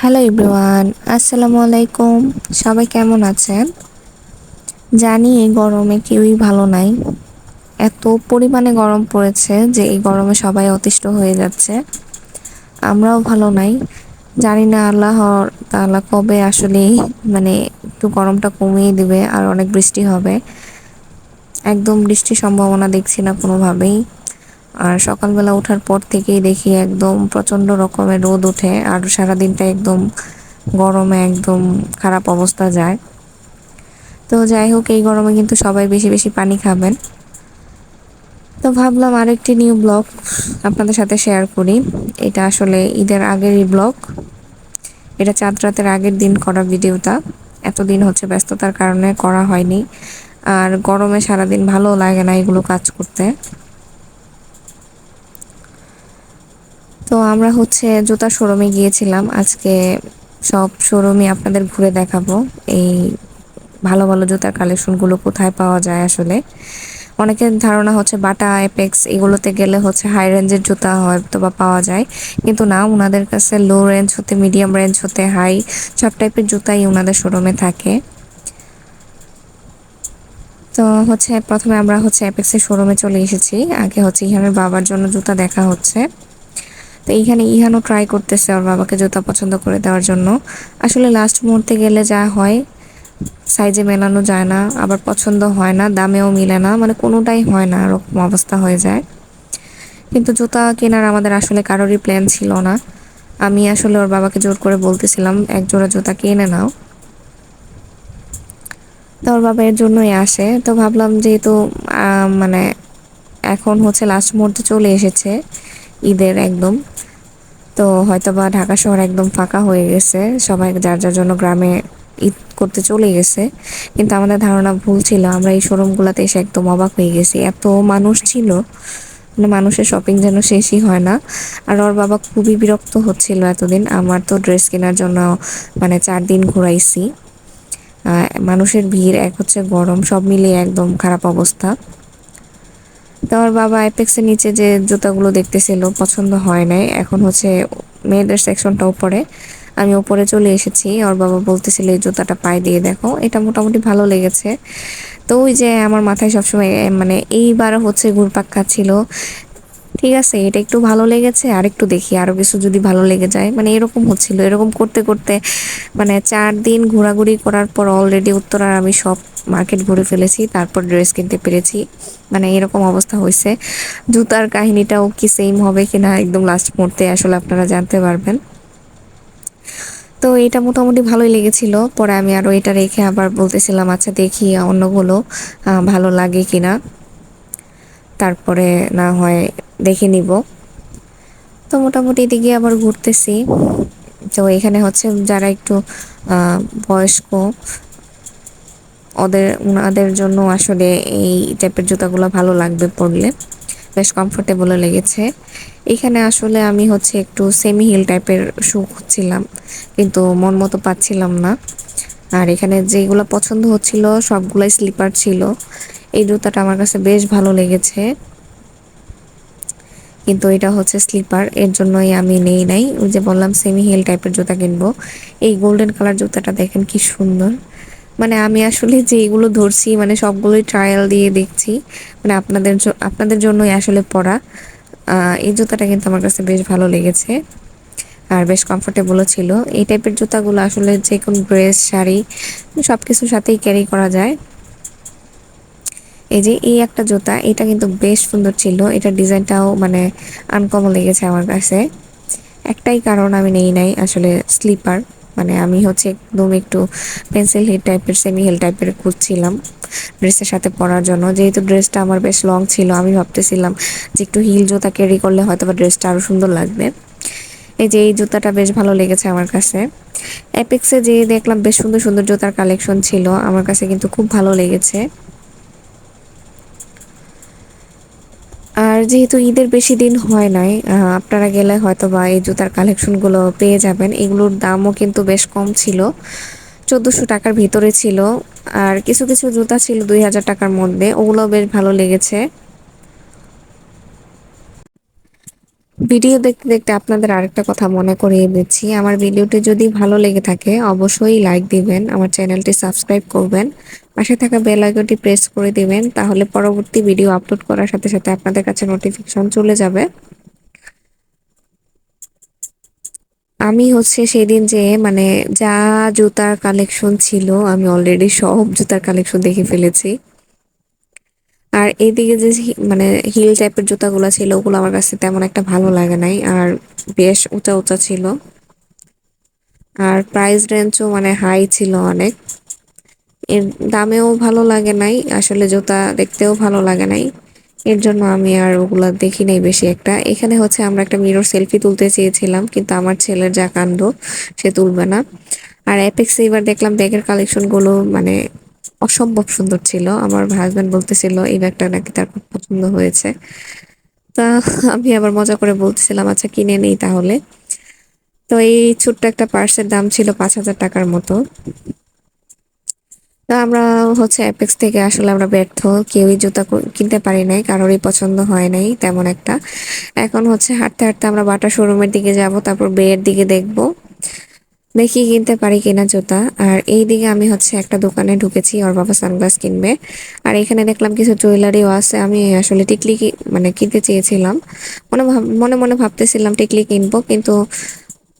Hello ইব্রুয়ান আসসালামু আলাইকুম সবাই কেমন আছেন? জানি এই গরমে কেউই ভালো নাই। এত পরিমাণে গরম পড়েছে যে এই গরমে সবাই অতিষ্ঠ হয়ে যাচ্ছে। আমরাও ভালো নাই। জানি না আল্লাহ তাআলা কবে আসলে মানে একটু গরমটা কমিয়ে দিবে আর অনেক বৃষ্টি হবে। একদম বৃষ্টির সম্ভাবনা দেখছি না কোনোভাবেই। আর সকালবেলা ওঠার পর থেকেই দেখি একদম প্রচণ্ড রকমের রোদ ওঠে আর সারাদিনটা একদম গরমে একদম খারাপ অবস্থা যায়। তো যাই হোক, এই গরমে কিন্তু সবাই বেশি বেশি পানি খাবেন। তো ভাবলাম আরেকটি নিউ ব্লগ আপনাদের সাথে শেয়ার করি। এটা আসলে ঈদের আগেরই ব্লগ। এটা চাঁদ রাতের আগের দিন করা ভিডিওটা। এতদিন হচ্ছে ব্যস্ততার কারণে করা হয়নি। আর গরমে সারাদিন ভালো লাগে না এগুলো কাজ করতে। তো আমরা হচ্ছে জুতার শোরুমে গিয়েছিলাম। আজকে সব শোরুমে আপনাদের ঘুরে দেখাবো। এই ভালো ভালো জুতার কালেকশনগুলো কোথায় পাওয়া যায় আসলে। অনেকের ধারণা হচ্ছে বাটা এপেক্স এগুলোতে গেলে হচ্ছে হাই রেঞ্জের জুতা হয়তো বা পাওয়া যায়। কিন্তু না ওনাদের কাছে লো রেঞ্জ হতে মিডিয়াম রেঞ্জ হতে হাই সব টাইপের জুতাই ওনাদের শোরুমে থাকে। তো হচ্ছে প্রথমে আমরা হচ্ছে অ্যাপেক্সের শোরুমে চলে এসেছি। আগে হচ্ছে ইহানের বাবার জন্য জুতা দেখা হচ্ছে। তো এইখানে ইহানও ট্রাই করতেছে ওর বাবাকে জুতা পছন্দ করে দেওয়ার জন্য। আসলে লাস্ট মুহূর্তে গেলে যা হয় সাইজে মেলানো যায় না, আবার পছন্দ হয় না, দামেও মিলে না মানে কোনোটাই হয় না, এরকম অবস্থা হয়ে যায়। কিন্তু জুতা কেনার আমাদের আসলে কারোরই প্ল্যান ছিল না। আমি আসলে ওর বাবাকে জোর করে বলতেছিলাম, এক জোড়া জুতা কিনে নাও। তো ওর বাবা এর জন্যই আসে। তো ভাবলাম যেহেতু মানে এখন হচ্ছে লাস্ট মুহূর্তে চলে এসেছে, ঈদের একদম। তো হয়তো বা ঢাকা শহর একদম ফাঁকা হয়ে গেছে। সবাই যার যার জন্য গ্রামে ঈদ করতে চলে গেছে। কিন্তু আমাদের ধারণা ভুল ছিল। আমরা এই শোরুমগুলোতে এসে একদম অবাক হয়ে গেছি। এত মানুষ ছিল মানে মানুষের শপিং যেন শেষই হয় না। আর ওর বাবা খুবই বিরক্ত হচ্ছিল এতদিন। আমার তো ড্রেস কেনার জন্য মানে চার দিন ঘুরাইছি। মানুষের ভিড়, এক হচ্ছে গরম, সব মিলিয়ে একদম খারাপ অবস্থা। তো আমার বাবা অ্যাপেক্সের নিচে যে জুতাগুলো দেখতেছিল, পছন্দ হয় নাই। এখন হচ্ছে মেয়েদের সেকশনটা উপরে। আমি উপরে চলে এসেছি। ওর বাবা বলতেছিল, এই জুতাটা পায়ে দিয়ে দেখো। এটা মোটামুটি ভালো লেগেছে। তো ওই যে আমার মাথায় সবসময় মানে এইবার হচ্ছে ঘুরপাক খাচ্ছিল। ঠিক আছে, এটা একটু ভালো লেগেছে আর একটু দেখি আরও কিছু যদি ভালো লেগে যায়। মানে এরকম হচ্ছিল, এরকম করতে করতে মানে চার দিন ঘোরাঘুরি করার পর অলরেডি উত্তরার আমি সব মার্কেট ঘুরে ফেলেছি, তারপর ড্রেস কিনতে পেরেছি। মানে এরকম অবস্থা হয়েছে জুতার কাহিনীটাও কি সেম হবে কিনা একদম লাস্ট মুহূর্তে আসলে আপনারা জানতে পারবেন। তো এটা মোটামুটি ভালোই লেগেছিল। পরে আমি আরও এটা রেখে আবার বলতেছিলাম আচ্ছা দেখি অন্যগুলো ভালো লাগে কিনা। তারপরে না হয় দেখে নিব। তো মোটামুটি এদিকে আবার ঘুরতেছি। তো এখানে হচ্ছে যারা একটু বয়স্ক, ওদের, ওনাদের জন্য আসলে এই টাইপের জুতাগুলো ভালো লাগবে পরলে। বেশ কমফোর্টেবলও লেগেছে। এখানে আসলে আমি হচ্ছে একটু সেমি হিল টাইপের শু খুঁজছিলাম, কিন্তু মন মতো পাচ্ছিলাম না। আর এখানে যেগুলো পছন্দ হচ্ছিল, সবগুলাই স্লিপার ছিল। এই জুতাটা আমার কাছে বেশ ভালো লেগেছে। কিন্তু এটা হচ্ছে স্লিপার, এর জন্যই আমি নেই নাই। ওই যে বললাম সেমি হিল টাইপের জুতা কিনবো। এই গোল্ডেন কালার জুতাটা দেখেন কি সুন্দর। মানে আমি আসলে যে এগুলো ধরছি মানে সবগুলোই ট্রায়াল দিয়ে দেখছি। মানে আপনাদের আপনাদের জন্যই আসলে পরা। এই জুতাটা কিন্তু আমার কাছে বেশ ভালো লেগেছে। আর বেশ কমফোর্টেবলও ছিল। এই টাইপের জুতাগুলো আসলে যে কোনো ড্রেস শাড়ি সব কিছুর সাথেই ক্যারি করা যায়। এই যে এই একটা জুতা, এটা কিন্তু বেশ সুন্দর ছিল। এটা ডিজাইনটাও মানে আনকমন লেগেছে আমার কাছে। একটাই কারণ আমি নেই নাই, আসলে স্লিপার। মানে আমি হচ্ছে একদম একটু পেন্সিল হিল টাইপের সেমি হিল টাইপের খুঁজছিলাম ড্রেসের সাথে পরার জন্য। যেহেতু ড্রেসটা আমার বেশ লং ছিল, আমি ভাবতেছিলাম যে একটু হিল জুতা ক্যারি করলে হয়তো বা ড্রেসটা আরও সুন্দর লাগবে। এই যে এই জুতাটা বেশ ভালো লেগেছে আমার কাছে। অ্যাপেক্সে যে দেখলাম বেশ সুন্দর সুন্দর জুতার কালেকশন ছিল, আমার কাছে কিন্তু খুব ভালো লেগেছে। আর যেহেতু ঈদের বেশি দিন হয় নাই আপনারা গেলে হয়তো বা এই জুতার কালেকশনগুলো পেয়ে যাবেন। এগুলোর দামও কিন্তু বেশ কম ছিল, চোদ্দোশো টাকার ভিতরে ছিল। আর কিছু কিছু জুতা ছিল দুই হাজার টাকার মধ্যে, ওগুলো বেশ ভালো লেগেছে। ভিডিও দেখতে দেখতে আপনাদের আরেকটা কথা মনে করিয়ে দিচ্ছি। আমার ভিডিওটি যদি ভালো লেগে থাকে, অবশ্যই লাইক দিবেন, আমার চ্যানেলটি সাবস্ক্রাইব করবেন। পাশে থাকা বেল আইকনটি প্রেস করে দিবেন, তাহলে পরবর্তী ভিডিও আপলোড করার সাথে সাথে আপনাদের কাছে নোটিফিকেশন চলে যাবে। আমি হচ্ছে সেদিন যে মানে যা জুতার কালেকশন ছিল, আমি অলরেডি সব জুতার কালেকশন দেখে ফেলেছি। আর এইদিকে যে মানে হিল টাইপের জুতাগুলো ছিল, ওগুলো আমার কাছে তেমন একটা ভালো লাগে নাই, আর বেশ উঁচা উঁচা ছিল। আর প্রাইস রেঞ্জও মানে হাই ছিল অনেক। এর দামেও ভালো লাগে নাই, আসলে জুতা দেখতেও ভালো লাগে নাই। এর জন্য আমি আর ওগুলা দেখি নাই বেশি একটা। এখানে হচ্ছে আমরা একটা মিরর সেলফি তুলতে চেয়েছিলাম, কিন্তু আমার ছেলের যা কাণ্ড, সে তুলবে না। আর অ্যাপেক্সে এবার দেখলাম ব্যাগের কালেকশনগুলো মানে অসম্ভব সুন্দর ছিল। আমার হাজব্যান্ড বলতেছিল, এই ব্যাগটা নাকি তার খুব পছন্দ হয়েছে। তা আমি আবার মজা করে বলতেছিলাম আচ্ছা কিনে নেই তাহলে। তো এই ছোট্ট একটা পার্সের দাম ছিল পাঁচ হাজার টাকার মতো। আমরা হচ্ছে অ্যাপেক্স থেকে আসলে আমরা ব্যর্থ। কেউই জুতা কিনতে পারি নাই, কারোরই পছন্দ হয় নাই তেমন একটা। এখন হচ্ছে হাঁটতে হাঁটতে আমরা বাটা শোরুমের দিকে যাব, তারপর বেয়ের দিকে দেখব। দেখি কিনতে পারি কিনা জুতা। আর এই দিকে আমি হচ্ছে একটা দোকানে ঢুকেছি, ওর বাবা সানগ্লাস কিনবে। আর এখানে দেখলাম কিছু জুয়েলারিও আছে, আমি আসলে টিকলি মানে কিনতে চেয়েছিলাম। মনে মনে মনে ভাবতেছিলাম টিকলি কিনবো, কিন্তু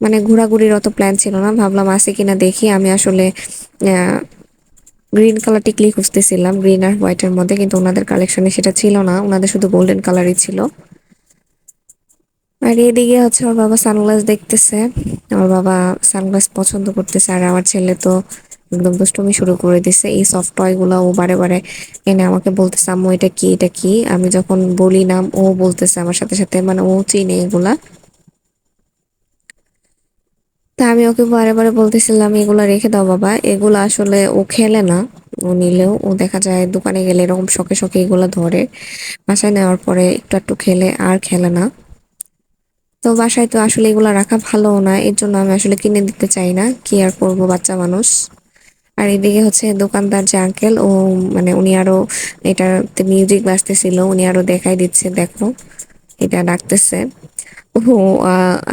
মানে ঘোরাঘুরির অত প্ল্যান ছিল না। ভাবলাম আছে কিনা দেখি। আমি আসলে গ্রিন কালার টিকলি খুঁজতেছিলাম গ্রিন আর হোয়াইটের মধ্যে, কিন্তু ওনাদের কালেকশনে সেটা ছিল না। ওনাদের শুধু গোল্ডেন কালারই ছিল। আর এদিকে হচ্ছে ওর বাবা সানগ্লাস দেখতেছে। ওর বাবা সানগ্লাস পছন্দ করতেছে, আর আমার ছেলে তো একদম দুষ্টুমি শুরু করে দিছে। এই সফট টয়গুলা ও বারে বারে এনে আমাকে বলতেছে, আম্মু, এটা কি? এটা কি? আমি যখন বলি নাম, ও বলতেছে আমার সাথে সাথে মানে ও চিনে এগুলা। তা আমি ওকে বারে বারে বলতেছিলাম, এগুলা রেখে দাও বাবা। এগুলো আসলে ও খেলে না। ও নিলেও ও দেখা যায় দোকানে গেলে এরকম শখে শখে এগুলো ধরে। বাসায় নেওয়ার পরে একটু একটু খেলে, আর খেলে না। তো বাসায় তো আসলে এগুলা রাখা ভালো না। এর জন্য আমি আসলে কিনে দিতে চাই না। কি আর করব বাচ্চা মানুষ? আর এদিকে হচ্ছে দোকানদার যে আঙ্কেল ও মানে উনি আরও এটাতে মিউজিক বাজতেছিল। উনি আরও দেখাই দিচ্ছে, দেখো, এটা ডাকতেছে ও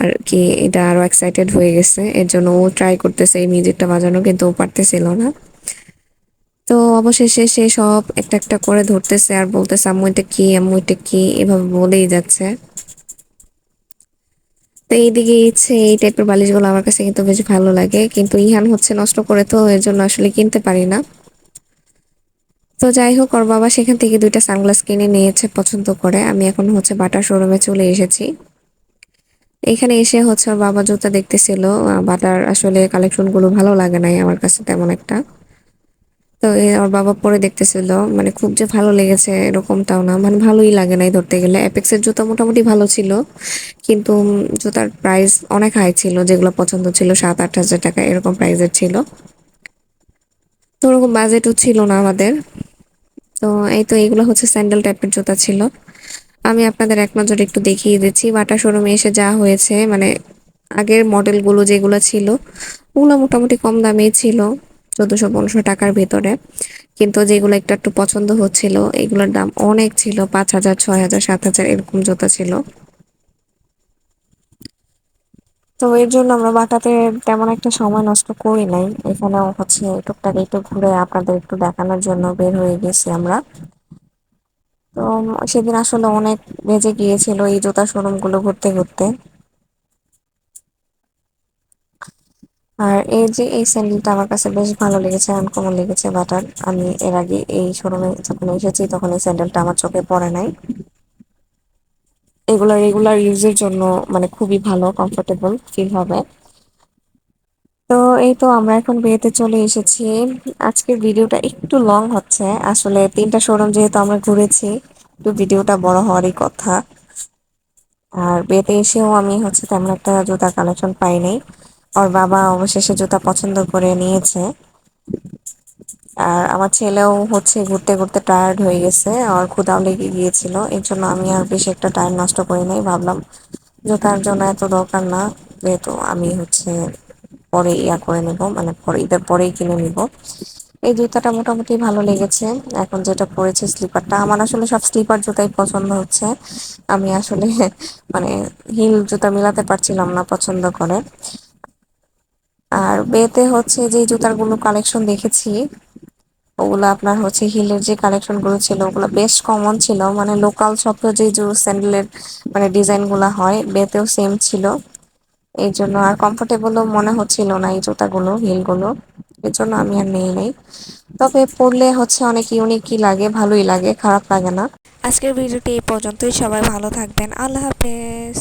আর কি, এটা আরও এক্সাইটেড হয়ে গেছে। এর জন্য ও ট্রাই করতেছে এই মিউজিকটা বাজানো, কিন্তু ও পারতেছিল না। তো অবশেষে সে সব একটা একটা করে ধরতেছে আর বলতেছে, আম্মু, এটা কি? আম্মু, এটা কি? এভাবে বলেই যাচ্ছে। তো এইদিকে ইচ্ছে এই টাইপের বালিশগুলো আমার কাছে কিন্তু বেশ ভালো লাগে, কিন্তু ইহান হচ্ছে নষ্ট করে তো এর জন্য আসলে কিনতে পারি না। তো যাই হোক, ওর বাবা সেখান থেকে দুইটা সানগ্লাস কিনে নিয়েছে পছন্দ করে। আমি এখন হচ্ছে বাটার শোরুমে চলে এসেছি। এখানে এসে হচ্ছে ওর বাবা জুতা দেখতেছিল বাটার আসলে কালেকশনগুলো ভালো লাগে নাই আমার কাছে তেমন একটা। তো ওর বাবা পরে দেখতেছিল মানে খুব যে ভালো লেগেছে এরকমটাও না মানে ভালোই লাগে নাই ধরতে গেলে। অ্যাপেক্সের জুতা মোটামুটি ভালো ছিল, কিন্তু জুতার প্রাইস অনেক হাই ছিল, যেগুলো পছন্দ ছিল সাত আট হাজার টাকা এরকম প্রাইসের ছিল। তো ওরকম বাজেটও ছিল না আমাদের। তো এই তো এইগুলো হচ্ছে স্যান্ডেল টাইপের জুতা ছিল। আমি আপনাদের এক নজর একটু দেখিয়ে দিচ্ছি। বাটা শোরুমে এসে যা হয়েছে মানে আগের মডেলগুলো যেগুলো ছিল, ওগুলো মোটামুটি কম দামেই ছিল চোদ্দশো পনেরোশো টাকার ভিতরে। কিন্তু যেগুলো একটু একটু পছন্দ হচ্ছিল, এগুলোর দাম অনেক ছিল, পাঁচ হাজার, ছয় হাজার, সাত হাজার, এরকম জুতা ছিল। তো এর জন্য আমরা বাটাতে তেমন একটা সময় নষ্ট করি নাই। এখানেও হচ্ছে টুকটাক একটু ঘুরে আপনাদের একটু দেখানোর জন্য বের হয়ে গেছি আমরা। তো সেদিন আসলে অনেক বেজে গিয়েছিল এই জুতা শোরুমগুলো ঘুরতে ঘুরতে। আর এই যে এই স্যান্ডেলটা আমার কাছে বেশ ভালো লেগেছে, আনকমন লেগেছে বাটার আমি এর আগে এই শোরুমে যখন এসেছি তখন এই স্যান্ডেলটা আমার চোখে পড়ে নাই। এগুলো রেগুলার ইউজের জন্য মানে খুবই ভালো কমফোর্টেবল ফিল হবে। তো এই তো আমরা এখন বিয়েতে চলে এসেছি। আজকের ভিডিওটা একটু লং হচ্ছে। আসলে তিনটা শোরুম যেহেতু আমরা ঘুরেছি একটু ভিডিওটা বড় হওয়ারই কথা। আর বিয়েতে এসেও আমি হচ্ছে তেমন একটা জুতার কালেকশন পাই নাই ওর বাবা অবশেষে জুতা পছন্দ করে নিয়েছে। আর আমার ছেলেও হচ্ছে ঘুরতে ঘুরতে টায়ার্ড হয়ে গেছে। আর ক্ষুধাও লেগে গিয়েছিল। এর জন্য আমি আর বেশি একটা টাইম নষ্ট করি নাই। ভাবলাম জুতার জন্য এত দরকার না। যেহেতু আমি হচ্ছে পরে ইয়া করে নেব মানে পরে, ঈদের পরেই কিনে নিব। এই জুতাটা মোটামুটি ভালো লেগেছে। এখন যেটা পরেছে স্লিপারটা, আমার আসলে সব স্লিপার জুতাই পছন্দ হচ্ছে। আমি আসলে মানে হিল জুতা মিলাতে পারছিলাম না পছন্দ করে। আর বেতে হচ্ছে যে জুতারগুলো কালেকশন দেখেছি, ওগুলো আপনার হচ্ছে হিলের যে কালেকশনগুলো ছিল, ওগুলো বেশ কমন ছিল। মানে লোকাল শপে যে স্যান্ডেলের মানে ডিজাইনগুলা হয়, বেতেও সেম ছিল। এই জন্য আর কমফোর্টেবলও মনে হচ্ছিল না এই জুতাগুলো, হিলগুলো। এর জন্য আমি আর নেই নেই। তবে পরলে হচ্ছে অনেক ইউনিকই লাগে, ভালোই লাগে, খারাপ লাগে না। আজকের ভিডিওটি এই পর্যন্তই, সবাই ভালো থাকবেন। আল্লাহ হাফেজ।